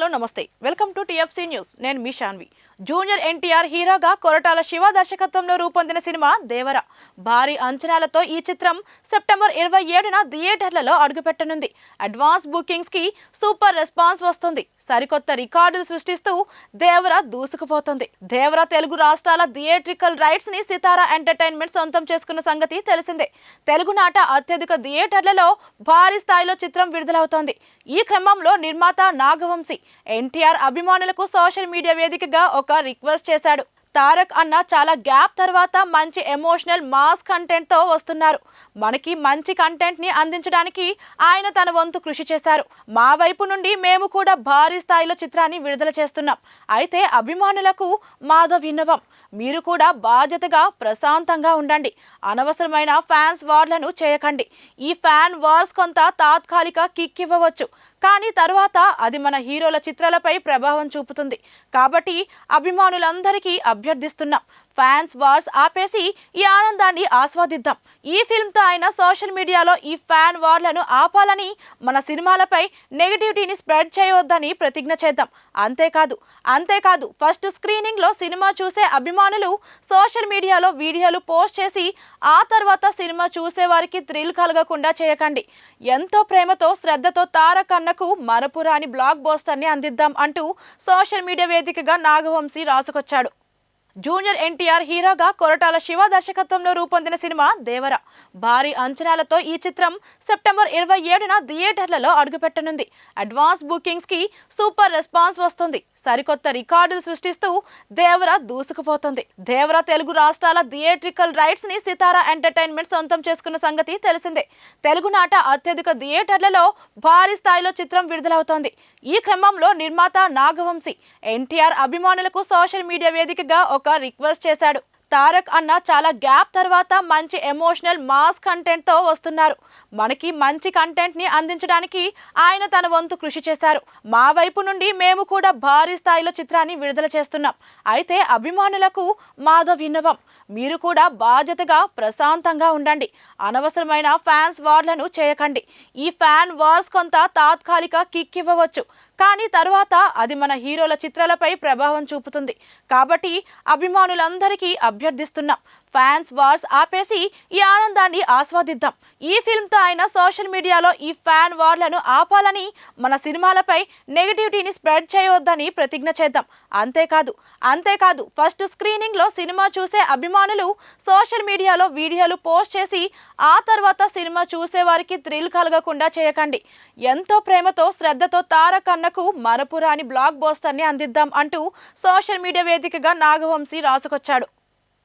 Hello నమస్తే. Welcome to TFC news. నేను మీ జూనియర్ ఎన్టీఆర్ హీరోగా కొరటాల శివ దర్శకత్వంలో రూపొందిన సినిమా దేవర. భారీ అంచనాలతో ఈ చిత్రం సెప్టెంబర్ ఇరవై ఏడున థియేటర్లలో అడుగుపెట్టనుంది. అడ్వాన్స్ బుకింగ్స్కి సూపర్ రెస్పాన్స్ వస్తుంది. సరికొత్త రికార్డులు సృష్టిస్తూ దేవర దూసుకుపోతుంది. దేవర తెలుగు రాష్ట్రాల థియేట్రికల్ రైట్స్ని సితారా ఎంటర్టైన్మెంట్ సొంతం చేసుకున్న సంగతి తెలిసిందే. తెలుగునాట అత్యధిక థియేటర్లలో భారీ స్థాయిలో చిత్రం విడుదలవుతోంది. ఈ క్రమంలో నిర్మాత నాగవంశీ ఎన్టీఆర్ అభిమానులకు సోషల్ మీడియా వేదికగా ఒక రిక్వెస్ట్ చేశాడు. తారక్ అన్న చాలా గ్యాప్ తర్వాత మంచి ఎమోషనల్ మాస్ కంటెంట్తో వస్తున్నారు. మనకి మంచి కంటెంట్ని అందించడానికి ఆయన తన వంతు కృషి చేశారు. మా వైపు నుండి మేము కూడా భారీ స్థాయిలో చిత్రాన్ని విడుదల చేస్తున్నాం. అయితే అభిమానులకు మాధవ్ విన్నవం. మీరు కూడా బాధ్యతగా ప్రశాంతంగా ఉండండి. అనవసరమైన ఫ్యాన్స్ వార్లను చేయకండి. ఈ ఫ్యాన్ వార్స్ కొంత తాత్కాలిక కిక్ ఇవ్వవచ్చు. కానీ తరువాత అది మన హీరోల చిత్రాలపై ప్రభావం చూపుతుంది. కాబట్టి అభిమానులందరికీ అభ్యర్థిస్తున్నాం. ఫ్యాన్స్ వార్స్ ఆపేసి ఈ ఆనందాన్ని ఆస్వాదిద్దాం. ఈ ఫిల్మ్తో ఆయన సోషల్ మీడియాలో ఈ ఫ్యాన్ వార్లను ఆపాలని మన సినిమాలపై నెగిటివిటీని స్ప్రెడ్ చేయవద్దని ప్రతిజ్ఞ చేద్దాం. అంతేకాదు అంతేకాదు ఫస్ట్ స్క్రీనింగ్లో సినిమా చూసే అభిమానులు సోషల్ మీడియాలో వీడియోలు పోస్ట్ చేసి ఆ తర్వాత సినిమా చూసే వారికి థ్రిల్ కలగకుండా చేయకండి. ఎంతో ప్రేమతో శ్రద్ధతో తారకన్నకు మరపురాని బ్లాక్ బోస్టర్ని అందిద్దాం అంటూ సోషల్ మీడియా వేదికగా నాగవంశీ రాసుకొచ్చాడు. జూనియర్ ఎన్టీఆర్ హీరోగా కొరటాల శివ దర్శకత్వంలో రూపొందిన సినిమా దేవర. భారీ అంచనాలతో ఈ చిత్రం సెప్టెంబర్ ఇరవై ఏడున థియేటర్లలో అడుగుపెట్టనుంది. అడ్వాన్స్ బుకింగ్స్కి సూపర్ రెస్పాన్స్ వస్తుంది. సరికొత్త రికార్డులు సృష్టిస్తూ దేవర దూసుకుపోతుంది. దేవర తెలుగు రాష్ట్రాల థియేట్రికల్ రైట్స్ని సితారా ఎంటర్టైన్మెంట్ సొంతం చేసుకున్న సంగతి తెలిసిందే. తెలుగునాట అత్యధిక థియేటర్లలో భారీ స్థాయిలో చిత్రం విడుదలవుతోంది. ఈ క్రమంలో నిర్మాత నాగవంశీ ఎన్టీఆర్ అభిమానులకు సోషల్ మీడియా వేదికగా ఒక రిక్వెస్ట్ చేశాడు. తారక్ అన్న చాలా గ్యాప్ తర్వాత మంచి ఎమోషనల్ మాస్ కంటెంట్తో వస్తున్నారు. మనకి మంచి కంటెంట్ని అందించడానికి ఆయన తన వంతు కృషి చేశారు. మా వైపు నుండి మేము కూడా భారీ స్థాయిలో చిత్రాన్ని విడుదల చేస్తున్నాం. అయితే అభిమానులకు మాధవ్ విన్నవం మీరు కూడా బాధ్యతగా ప్రశాంతంగా ఉండండి. అనవసరమైన ఫ్యాన్స్ వార్లను చేయకండి. ఈ ఫ్యాన్ వార్స్ కొంత తాత్కాలిక కిక్ ఇవ్వవచ్చు. కానీ తర్వాత అది మన హీరోల చిత్రాలపై ప్రభావం చూపుతుంది. కాబట్టి అభిమానులందరికీ అభ్యర్థిస్తున్నాం. ఫ్యాన్స్ వార్స్ ఆపేసి ఈ ఆనందాన్ని ఆస్వాదిద్దాం. ఈ ఫిల్మ్తో ఆయన సోషల్ మీడియాలో ఈ ఫ్యాన్ వార్లను ఆపాలని మన సినిమాలపై నెగిటివిటీని స్ప్రెడ్ చేయవద్దని ప్రతిజ్ఞ చేద్దాం. అంతేకాదు అంతేకాదు ఫస్ట్ స్క్రీనింగ్లో సినిమా చూసే అభిమానులు సోషల్ మీడియాలో వీడియోలు పోస్ట్ చేసి ఆ తర్వాత సినిమా చూసే వారికి థ్రిల్ కలగకుండా చేయకండి. ఎంతో ప్రేమతో శ్రద్ధతో తారక్ అన్నకు మరపురాని బ్లాక్ బోస్టర్ని అందిద్దాం అంటూ సోషల్ మీడియా వేదికగా నాగవంశీ రాసుకొచ్చాడు